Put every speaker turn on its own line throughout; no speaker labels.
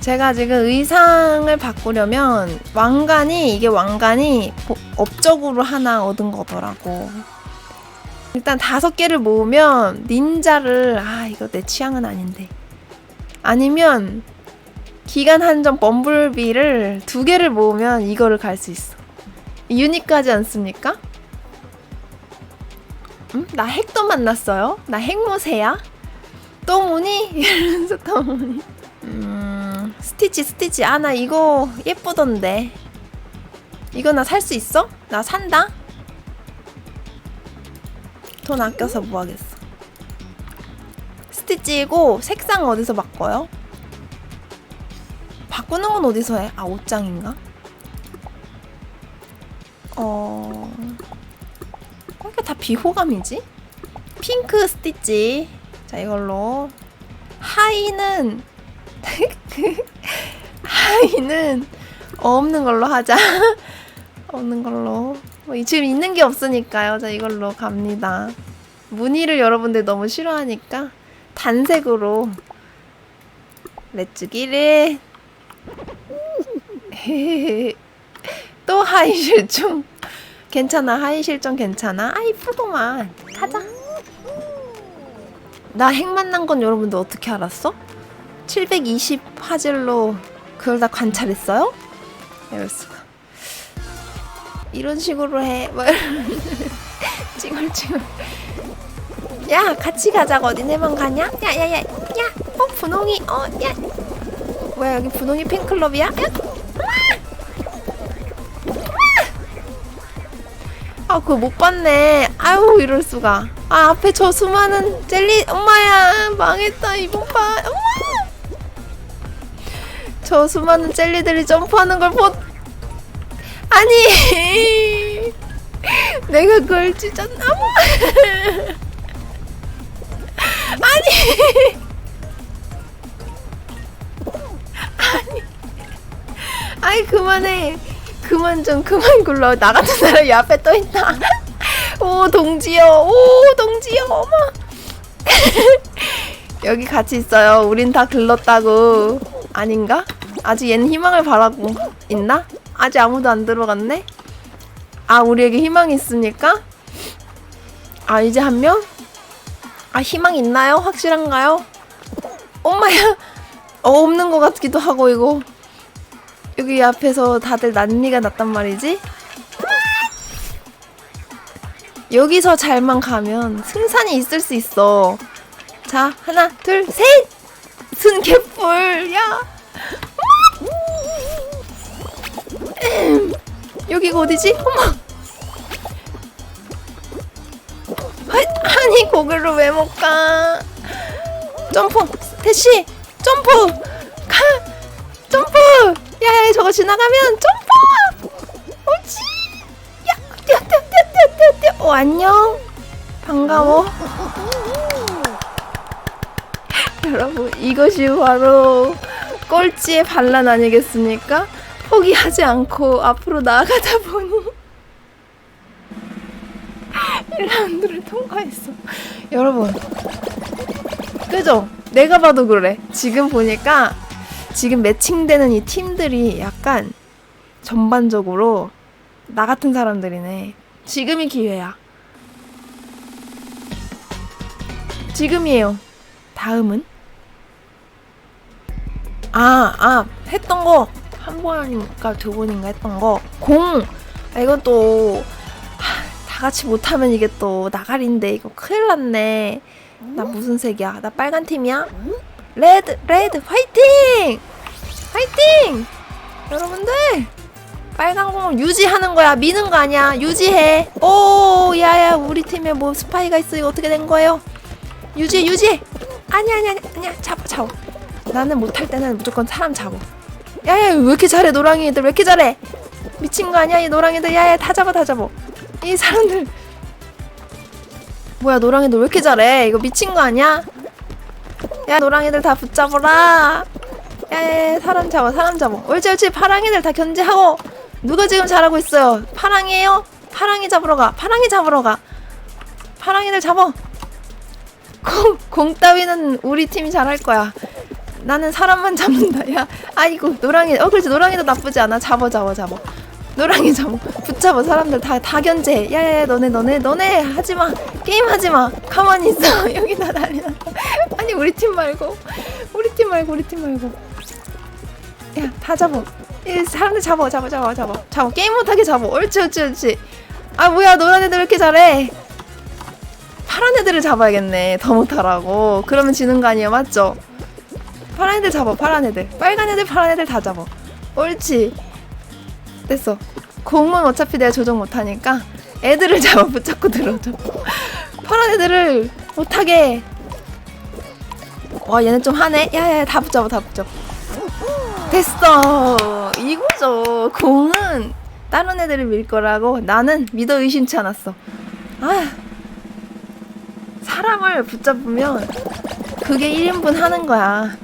제가 지금 의상을 바꾸려면 왕관이 이게 왕관이 보- 업적으로 하나 얻은 거더라고. 일단 다섯 개를 모으면 닌자를 아 이거 내 취향은 아닌데. 아니면 기간 한정 범블비를 두 개를 모으면 이거를 갈 수 있어. 유니크하지 않습니까? 음? 나 핵도 만났어요? 나 핵모세야? 또 뭐니? 이러면서 또 뭐니? 음, 스티치 스티치 아 나 이거 예쁘던데 이거 나 살 수 있어? 나 산다? 돈 아껴서 뭐 하겠어 스티치이고 색상 어디서 바꿔요? 바꾸는 건 어디서 해? 아 옷장인가? 어... 왜 이렇게 다 비호감이지? 핑크 스티치 자 이걸로 하이는 하이는 없는 걸로 하자. 없는 걸로. 뭐 이- 지금 있는 게 없으니까요. 자 이걸로 갑니다. 무늬를 여러분들 너무 싫어하니까 단색으로 렛츠기를 또 하이 실종 괜찮아 하이 실종 괜찮아 아이 푸동아 가자 나 핵 만난 건 여러분들 어떻게 알았어? 720 화질로 그걸 다 관찰했어요? 이럴 수가. 이런 식으로 해. 뭐 찡얼찡얼. 야, 같이 가자고. 니네만 가냐? 야, 야, 야, 야. 어, 분홍이. 어, 야. 뭐야, 여기 분홍이 팬클럽이야? 야. 아, 그거 못 봤네. 아유, 이럴 수가. 아, 앞에 저 수많은 젤리, 엄마야, 망했다, 이번 판. 엄마! 저 수많은 젤리들이 점프하는 걸 보, 아니! 내가 그걸 찢었나? 아니! 아니! 아이, 그만해. 그만 좀, 그만 굴러. 나 같은 사람이 앞에 또 있다. 오 동지요 오 동지요 어머 여기 같이 있어요 우린 다 글렀다고 아닌가? 아직 얘는 희망을 바라고 있나? 아직 아무도 안 들어갔네? 아 우리에게 희망이 있습니까? 아 이제 한 명? 아 희망 있나요? 확실한가요? 엄마야 어, 없는 것 같기도 하고 이거 여기 앞에서 다들 난리가 났단 말이지? 여기서 잘만 가면 승산이 있을 수 있어. 자, 하나, 둘, 셋! 순 개뿔, 야! 음, 여기가 어디지? 어머! 아, 아니, 거기로 왜 못 가? 점프! 대시! 점프! 가! 점프! 야, 야, 저거 지나가면 점프! 옳지! 야, 뛰어, 뛰어, 뛰어, 뛰어, 뛰어, 뛰어. 어, 안녕. 반가워. 여러분, 이것이 바로 꼴찌의 반란 아니겠습니까? 포기하지 않고 앞으로 나아가다 보니 1라운드를 통과했어. 여러분, 그죠? 내가 봐도 그래. 지금 보니까 지금 매칭되는 이 팀들이 약간 전반적으로 나 같은 사람들이네. 지금이 기회야. 지금이에요. 다음은? 아, 아, 했던 거. 한 번인가 두 번인가 했던 거. 공! 아, 이건 또, 하, 다 같이 못하면 이게 또 나가리인데, 이거 큰일 났네. 나 무슨 색이야? 나 빨간 팀이야? 레드, 레드, 화이팅! 화이팅! 여러분들! 빨간 공을 유지하는 거야. 미는 거 아니야. 유지해. 오, 야야, 우리 팀에 뭐 스파이가 있어. 이거 어떻게 된 거예요? 유지, 유지. 아니, 아니, 아니, 아니야. 잡아, 잡아. 나는 못할 때는 무조건 사람 잡아. 야야, 왜 이렇게 잘해? 노랑이들 왜 이렇게 잘해? 미친 거 아니야? 이 노랑이들. 야야, 다 잡아, 다 잡아. 이 사람들. 뭐야, 노랑이들 왜 이렇게 잘해? 이거 미친 거 아니야? 야, 노랑이들 다 붙잡아라. 야야, 사람 잡아, 사람 잡아. 옳지, 옳지. 파랑이들 다 견제하고. 누가 지금 잘하고 있어요? 파랑이에요? 파랑이 잡으러 가. 파랑이 잡으러 가. 파랑이들 잡아. 공, 공 따위는 우리 팀이 잘할 거야. 나는 사람만 잡는다. 야, 아이고 노랑이. 어, 그렇지 노랑이도 나쁘지 않아. 잡어, 잡어, 잡어. 노랑이 잡어. 붙잡아. 사람들 다 다 견제. 야야 야, 너네 너네 너네 하지 마. 게임 하지 마. 가만히 있어. 여기 나 난리 났다. 아니 우리 팀 말고, 우리 팀 말고, 우리 팀 말고. 야, 다 잡어. 이 사람들 잡어, 잡어, 잡어, 잡어, 잡어. 게임 못하게 잡어. 옳지, 옳지, 옳지. 아 뭐야, 노란 애들 왜 이렇게 잘해? 파란 애들을 잡아야겠네. 더 못하라고. 그러면 지는 거 아니에요, 맞죠? 파란 애들 잡아, 파란 애들. 빨간 애들, 파란 애들 다 잡아. 옳지. 됐어. 공은 어차피 내가 조정 못하니까 애들을 잡아 붙잡고 들어줘. 파란 애들을 못하게. 와, 얘네 좀 하네. 야야, 다 붙잡아, 다 붙잡아. 됐어. 이거죠. 공은 다른 애들을 밀 거라고 나는 믿어 의심치 않았어. 아, 사람을 붙잡으면 그게 1인분 하는 거야.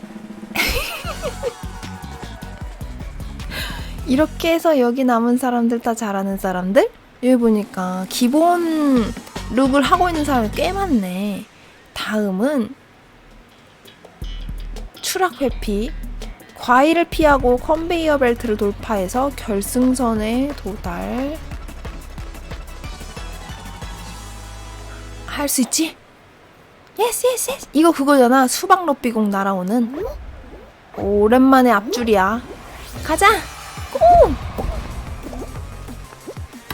이렇게 해서 여기 남은 사람들 다 잘하는 사람들? 여기 보니까 기본 룩을 하고 있는 사람이 꽤 많네. 다음은 추락 회피. 과일을 피하고 컨베이어 벨트를 돌파해서 결승선에 도달. 할 수 있지? 예스 예스 예스. 이거 그거잖아. 수박 럭비공 날아오는. 오랜만에 앞줄이야. 가자. 고!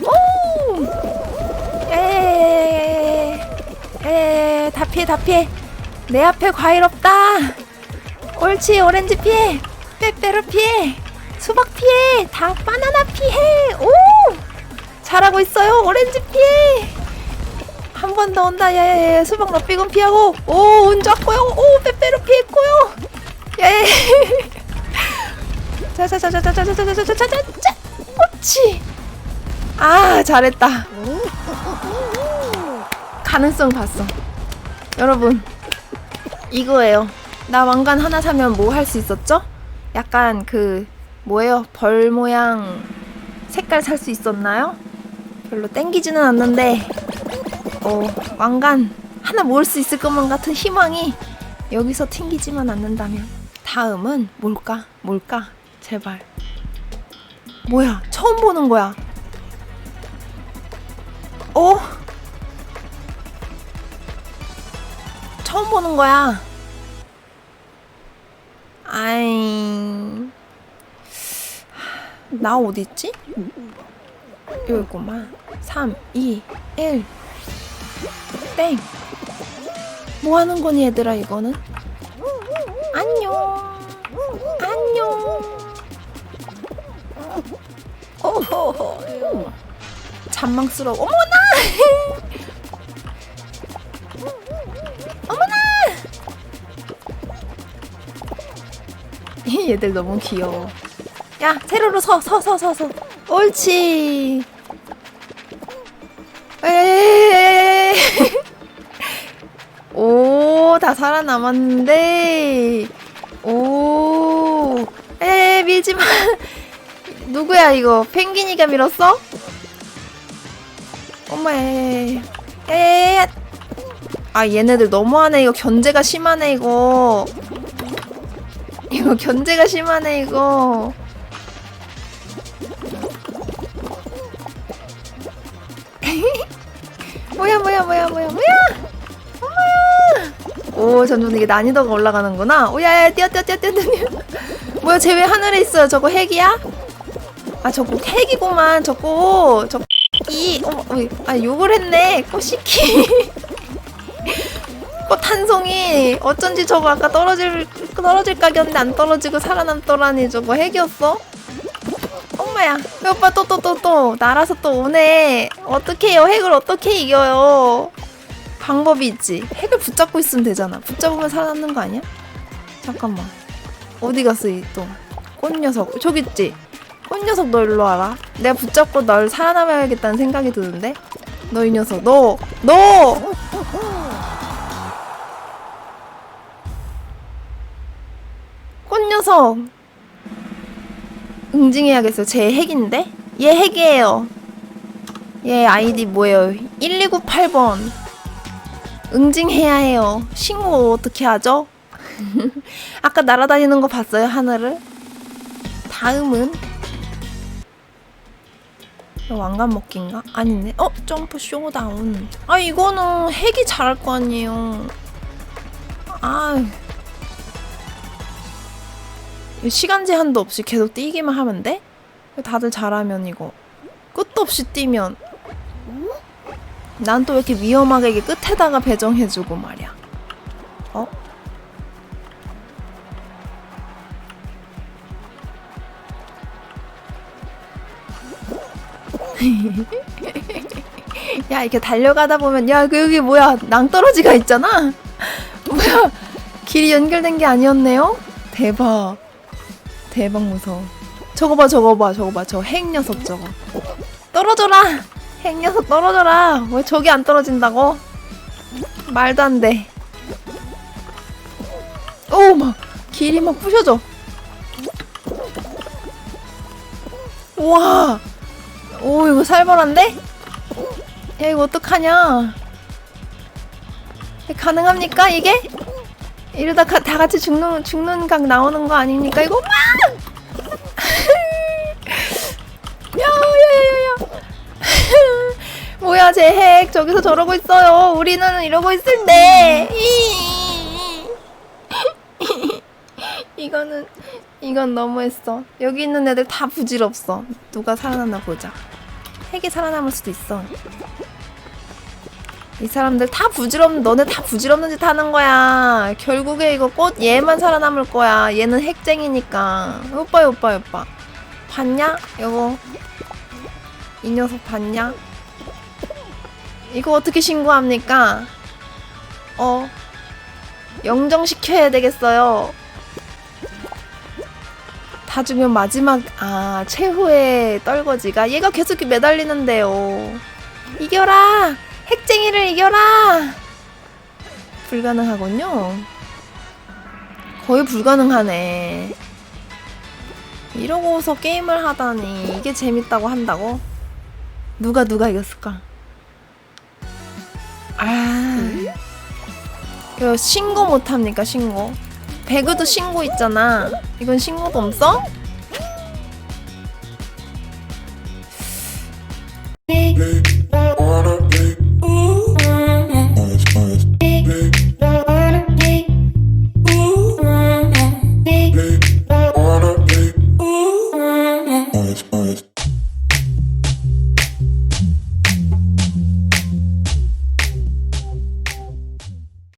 오! 에. 에. 다 피해 다 피해. 내 앞에 과일 없다. 옳지 오렌지 피해. 빼빼로 피해. 수박 피해. 다 바나나 피해. 오! 잘하고 있어요. 오렌지 피해. 한 번 더 온다. 야야야. 수박 럭비공 피하고. 오, 운 좋고요. 오, 빼빼로 피했고요. 예. 자자자자자자자자자자자자자자. 옳지. 아, 잘했다. 가능성 봤어. 여러분, 이거예요. 나 왕관 하나 사면 뭐 할 수 있었죠? 약간 그 뭐예요? 벌 모양 색깔 살 수 있었나요? 별로 땡기지는 않는데 어, 왕관 하나 모을 수 있을 것만 같은 희망이 여기서 튕기지만 않는다면 다음은 뭘까? 뭘까? 제발 뭐야 처음 보는 거야 어? 처음 보는 거야 아이 나 어딨지? 여기구만. 3, 2, 1 땡! 뭐 하는 거니 얘들아 이거는? 안녕. 안녕. 오호호. 잔망스러워. 어머나! 어머나 얘들 너무 귀여워 야 세로로 서 서 서 서 서 옳지 에이 오, 다 살아남았는데. 오, 에 밀지 마. 누구야 이거? 펭귄이가 밀었어? 엄마, 에, 에, 아 얘네들 너무하네. 이거 견제가 심하네 이거. 이거 견제가 심하네 이거. 뭐야 뭐야 뭐야 뭐야 뭐야. 오 점점 이게 난이도가 올라가는구나. 오야야 뛰어 뛰어 뛰어 뛰어 뛰어 뭐야 쟤 왜 하늘에 있어요 저거 핵이야? 아 저거 핵이구만 저거 저거 이 어머 어이, 아 욕을 했네. 꼬시키 꽃 한 송이. 어쩐지 저거 아까 떨어질 떨어질 각이었는데 안 떨어지고 살아남더라니 저거 핵이었어? 엄마야 이 오빠 또또 또 또 날아서 또 오네 어떡해요 핵을 어떻게 이겨요 방법이 있지. 핵을 붙잡고 있으면 되잖아. 붙잡으면 살아남는 거 아니야? 잠깐만. 어디 갔어, 이 또. 꽃 녀석. 저기 있지? 꽃 녀석 너 일로 와라. 내가 붙잡고 널 살아남아야겠다는 생각이 드는데? 너 이 녀석. 너! 너! 꽃 녀석! 응징해야겠어. 제 핵인데? 얘 핵이에요. 얘 아이디 뭐예요? 1298번. 응징해야 해요. 신고 어떻게 하죠? 아까 날아다니는 거 봤어요 하늘을? 다음은 왕관 먹기인가? 아니네. 어 점프 쇼다운. 아 이거는 핵이 잘할 거 아니에요. 아 시간 제한도 없이 계속 뛰기만 하면 돼? 다들 잘하면 이거 끝도 없이 뛰면 난 또 왜 이렇게 위험하게 이게 끝에다가 배정해주고 말이야. 어? 야 이렇게 달려가다 보면 야그 여기 뭐야 낭떠러지가 있잖아. 뭐야 길이 연결된 게 아니었네요. 대박. 대박 무서워. 저거 봐 저거 봐 저거 봐 저 핵 녀석 저거. 떨어져라. 핵 녀석 떨어져라. 왜 저기 안 떨어진다고? 말도 안 돼. 오, 막 길이 막 부셔져. 와, 오 이거 살벌한데? 야 이거 어떡하냐? 가능합니까 이게? 이러다 가, 다 같이 죽는 죽는 각 나오는 거 아닙니까 이거? 막! 뭐야 제 핵 저기서 저러고 있어요. 우리는 이러고 있을 때. 이거는 이건 너무했어. 여기 있는 애들 다 부질없어. 누가 살아났나 보자. 핵이 살아남을 수도 있어. 이 사람들 다 부질없는 너네 다 부질없는 짓 하는 거야. 결국에 이거 꽃 얘만 살아남을 거야. 얘는 핵쟁이니까. 오빠 오빠 오빠. 봤냐? 이거 이 녀석 봤냐? 이거 어떻게 신고합니까? 어 영정시켜야 되겠어요. 다 주면 마지막 아 최후의 떨거지가 얘가 계속 매달리는데요. 이겨라 핵쟁이를 이겨라 불가능하군요. 거의 불가능하네. 이러고서 게임을 하다니 이게 재밌다고 한다고? 누가 누가 이겼을까? 아. 그 신고 못 합니까 신고? 배그도 신고 있잖아. 이건 신고도 없어? 네.